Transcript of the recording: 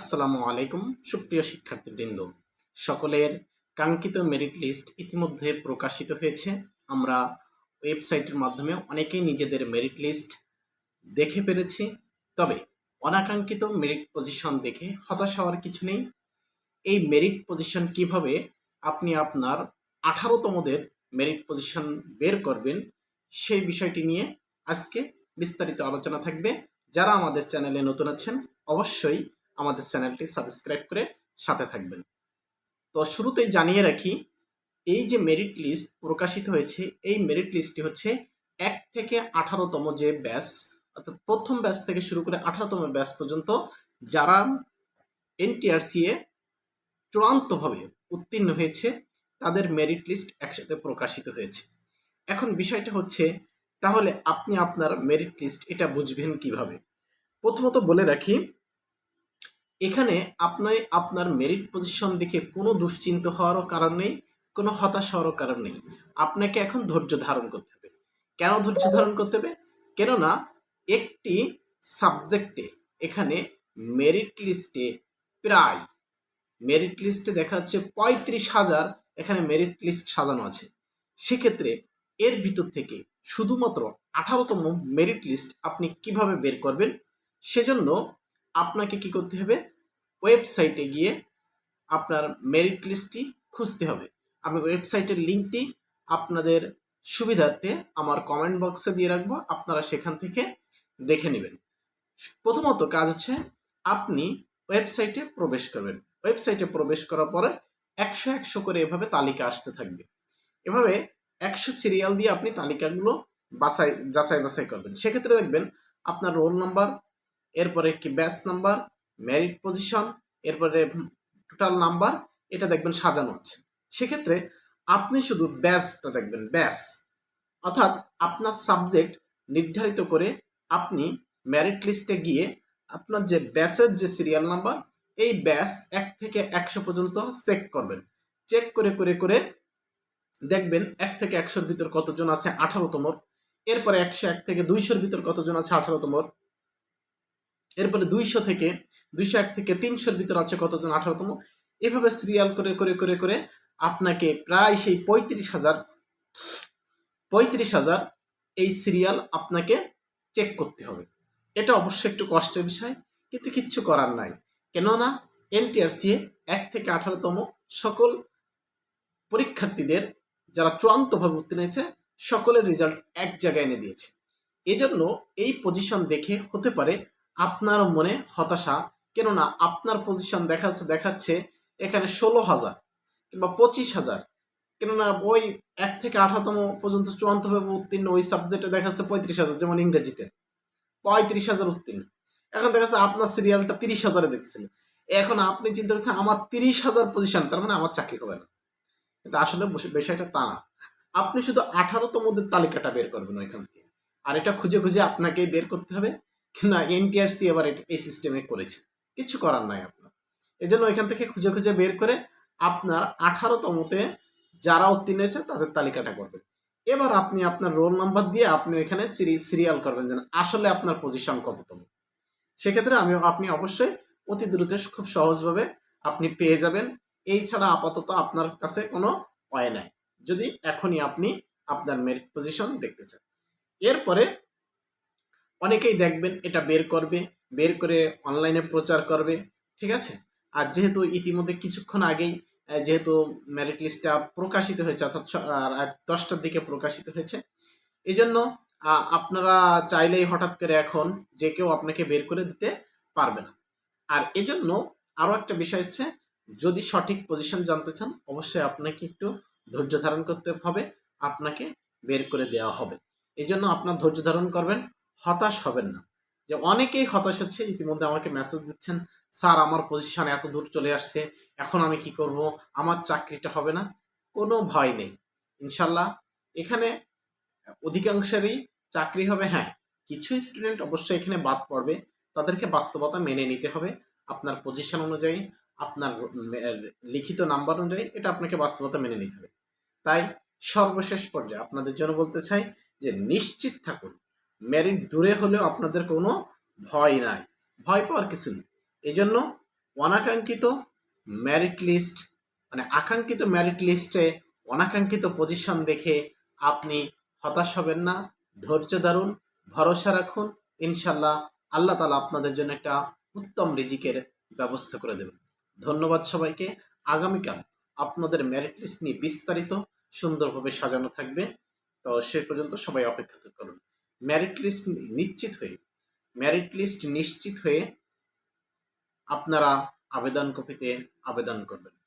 আসসালামু আলাইকুম, সুপ্রিয় শিক্ষার্থীবৃন্দ। সকলের কাঙ্ক্ষিত মেরিট লিস্ট ইতিমধ্যে প্রকাশিত হয়েছে। আমরা ওয়েবসাইটের মাধ্যমে অনেকেই নিজেদের মেরিট লিস্ট দেখে পেরেছি তবে অনাকাঙ্ক্ষিত মেরিট পজিশন দেখে হতাশ হওয়ার কিছু নেই। এই মেরিট পজিশন কীভাবে আপনি আপনার আঠারোতমদের মেরিট পজিশন বের করবেন, সেই বিষয়টি নিয়ে আজকে বিস্তারিত আলোচনা থাকবে। যারা আমাদের চ্যানেলে নতুন আছেন, অবশ্যই আমাদের চ্যানেলটি সাবস্ক্রাইব করে সাথে থাকবেন। তো শুরুতেই জানিয়ে রাখি, এই যে মেরিট লিস্ট প্রকাশিত হয়েছে, এই মেরিট লিস্টটি হচ্ছে এক থেকে আঠারোতম যে ব্যাচ, অর্থাৎ প্রথম ব্যাচ থেকে শুরু করে আঠারোতম ব্যাচ পর্যন্ত যারা এনটিআরসিএ চূড়ান্তভাবে উত্তীর্ণ হয়েছে, তাদের মেরিট লিস্ট একসাথে প্রকাশিত হয়েছে। এখন বিষয়টা হচ্ছে, তাহলে আপনি আপনার মেরিট লিস্ট এটা বুঝবেন কীভাবে? প্রথমত বলে রাখি এখানে আপনি আপনার মেরিট পজিশন দেখে কোনো দুশ্চিন্ত হওয়ারও কারণ নেই, কোনো হতাশ হওয়ারও কারণ নেই। আপনাকে এখন ধৈর্য ধারণ করতে হবে। কেন ধৈর্য ধারণ করতে হবে? কেননা একটি সাবজেক্টে এখানে মেরিট লিস্টে প্রায় মেরিট লিস্টে দেখা যাচ্ছে পঁয়ত্রিশ হাজার এখানে মেরিট লিস্ট সাজানো আছে। সেক্ষেত্রে এর ভিতর থেকে শুধুমাত্র আঠারোতম মেরিট লিস্ট আপনি কীভাবে বের করবেন? সেজন্য আপনাকে কি করতে হবে? ওয়েবসাইটে গিয়ে আপনার মেরিট লিস্টটি খুঁজতে হবে। আমি ওয়েবসাইটের লিঙ্কটি আপনাদের সুবিধার্থে আমার কমেন্ট বক্সে দিয়ে রাখব। আপনারা সেখান থেকে দেখে নেবেন। প্রথমত কাজ হচ্ছে আপনি ওয়েবসাইটে প্রবেশ করবেন। ওয়েবসাইটে প্রবেশ করার পরে একশো একশো করে এভাবে তালিকা আসতে থাকবে। এভাবে একশো সিরিয়াল দিয়ে আপনি তালিকাগুলো বাছাই যাচাই বাছাই করবেন। সেক্ষেত্রে দেখবেন আপনার রোল নাম্বার এরপরে কি ব্যাচ নাম্বার মেরিট পজিশন এরপরে টোটাল নাম্বার এটা দেখবেন সাজানো আছে। সেক্ষেত্রে আপনি শুধু ব্যাচটা দেখবেন ব্যাচ অর্থাৎ আপনার সাবজেক্ট নির্ধারিত করে আপনি মেরিট লিস্টে গিয়ে আপনার যে ব্যাচের যে সিরিয়াল নাম্বার এই ব্যাচ এক থেকে একশো পর্যন্ত চেক করবেন। চেক করে করে করে দেখবেন এক থেকে একশোর ভিতর কতজন আছে আঠারোতমর এরপরে একশো এক থেকে দুইশোর ভিতর কতজন আছে আঠারোতমর এরপরে দুইশো থেকে, দুইশো এক থেকে তিনশোর ভিতর আছে কতজন? আঠারোতম। এভাবে সিরিয়াল করে করে করে করে আপনাকে প্রায় সেই পঁয়ত্রিশ হাজার পঁয়ত্রিশ হাজার এই সিরিয়াল আপনাকে চেক করতে হবে। এটা অবশ্যই একটু কষ্টের বিষয়, কিন্তু কিচ্ছু করার নাই। কেননা এনটিআরসিএ এক থেকে আঠারোতম সকল পরীক্ষার্থীদের যারা চূড়ান্তভাবে উত্তীর্ণ হয়েছে, সকলের রেজাল্ট এক জায়গায় এনে দিয়েছে। এজন্য এই পজিশন দেখে হতে পারে আপনার মনে হতাশা, কেননা আপনার পজিশন দেখাচ্ছে দেখাচ্ছে এখানে ষোলো হাজার কিংবা পঁচিশ হাজার। কেননা ওই এক থেকে আঠারোতম পর্যন্ত চূড়ান্তভাবে উত্তীর্ণ ওই সাবজেক্টে দেখাচ্ছে পঁয়ত্রিশ হাজার, যেমন ইংরেজিতে। পঁয়ত্রিশ হাজার উত্তীর্ণ। এখন দেখাচ্ছে আপনার সিরিয়ালটা তিরিশ হাজারে দেখছেন এখন আপনি চিন্তা করছেন, আমার তিরিশ হাজার পজিশন তার মানে আমার চাকরি হবে না। কিন্তু আসলে বিষয়টা তা না। আপনি শুধু আঠারোতমদের তালিকাটা বের করবেন ওইখান থেকে। আর এটা খুঁজে খুঁজে আপনাকেই বের করতে হবে। না এনটিআরসি এবার এই সিস্টেমে করেছে। কিছু করার নাই আপনার। এজন্য এখান থেকে খুঁজে খুঁজে বের করে আপনার আঠারোতমতে যারা উত্তীর্ণ হয়েছে, তাদের তালিকাটা করবেন। এবার আপনি আপনার রোল নাম্বার দিয়ে আপনি এখানে সিরিয়াল করবেন যেন আসলে আপনার পজিশন কততম। সেক্ষেত্রে আমি, আপনি অবশ্যই অতি দ্রুত খুব সহজভাবে আপনি পেয়ে যাবেন। এই ছাড়া আপাতত আপনার কাছে কোনো উপায় নাই। যদি এখনই আপনি আপনার মেরিট পজিশন দেখতে চান। এরপরে অনেকেই দেখবেন এটা বের করবে, বের করে অনলাইনে প্রচার করবে, ঠিক আছে? আর যেহেতু ইতিমধ্যে কিছুক্ষণ আগেই যেহেতু মেরিট লিস্টটা প্রকাশিত হয়েছে, অর্থাৎ দশটার দিকে প্রকাশিত হয়েছে এই জন্য আপনারা চাইলেই হঠাৎ করে এখন যে কেউ আপনাকে বের করে দিতে পারবে না। আর এজন্য আরও একটা বিষয় হচ্ছে, যদি সঠিক পজিশন জানতে চান, অবশ্যই আপনাকে একটু ধৈর্য ধারণ করতে হবে, আপনাকে বের করে দেওয়া হবে। এই জন্য আপনার ধৈর্য ধারণ করবেন হতাশ হবেন না। যে অনেকেই হতাশ হচ্ছে, ইতিমধ্যে আমাকে মেসেজ দিচ্ছেন, স্যার, আমার পজিশন এত দূর চলে আসছে, এখন আমি কি করব? আমার চাকরিটা হবে না? কোনো ভয় নেই। ইনশাল্লাহ, এখানে অধিকাংশেরই চাকরি হবে হ্যাঁ কিছু স্টুডেন্ট অবশ্যই এখানে বাদ পড়বে। তাদেরকে বাস্তবতা মেনে নিতে হবে। আপনার পজিশন অনুযায়ী, আপনার লিখিত নাম্বার অনুযায়ী, এটা আপনাকে বাস্তবতা মেনে নিতে হবে। তাই সর্বশেষ পর্যায়ে আপনাদের জন্য বলতে চাই যে, নিশ্চিত থাকুন মেরিট দূরে হলেও আপনাদের কোনো ভয় নাই। ভয় পাওয়ার কিছু নেই। এই জন্য অনাকাঙ্ক্ষিত ম্যারিট লিস্ট মানে আকাঙ্ক্ষিত ম্যারিট লিস্টে অনাকাঙ্ক্ষিত পজিশন দেখে আপনি হতাশ হবেন না। ধৈর্য ধরুন ভরসা রাখুন। ইনশাল্লাহ আল্লাহ তালা আপনাদের জন্য একটা উত্তম রিজিকের ব্যবস্থা করে দেবেন। ধন্যবাদ সবাইকে। আগামীকাল আপনাদের ম্যারিট লিস্ট নিয়ে বিস্তারিত সুন্দরভাবে সাজানো থাকবে। তো সে পর্যন্ত সবাই অপেক্ষা করুন। ম্যারিট লিস্ট নিশ্চিত হয়ে ম্যারিট লিস্ট নিশ্চিত হয়ে আপনারা আবেদন কপিতে আবেদন করবেন।